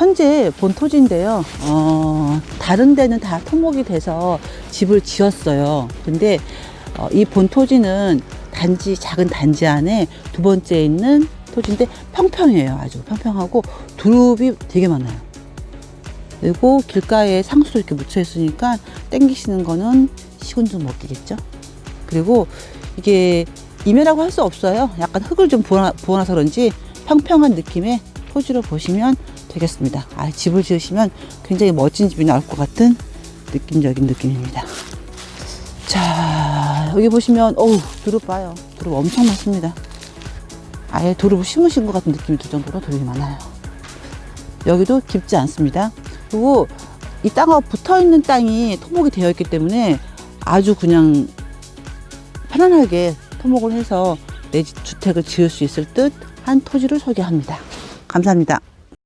현재 본 토지인데요. 어, 다른 데는 다 토목이 돼서 집을 지었어요. 근데 어, 이본 토지는 단지 작은 단지 안에 두 번째 있는 토지인데 평평해요. 아주 평평하고 두릅이 되게 많아요. 그리고 길가에 상수도 이렇게 묻혀 있으니까 땡기시는 거는 식은 죽 먹기겠죠. 그리고 이게 임야라고 할 수 없어요. 약간 흙을 좀 부어놔, 부어놔서 그런지 평평한 느낌의 토지로 보시면 되겠습니다. 아, 집을 지으시면 굉장히 멋진 집이 나올 것 같은 느낌적인 느낌입니다. 자, 여기 보시면, 어우, 두릅 봐요. 두릅 엄청 많습니다. 아예 두릅을 심으신 것 같은 느낌이 들 정도로 두릅이 많아요. 여기도 깊지 않습니다. 그리고 이 땅하고 붙어 있는 땅이 토목이 되어 있기 때문에 아주 그냥 편안하게 토목을 해서 내 집- 주택을 지을 수 있을 듯 한 토지를 소개합니다. 감사합니다.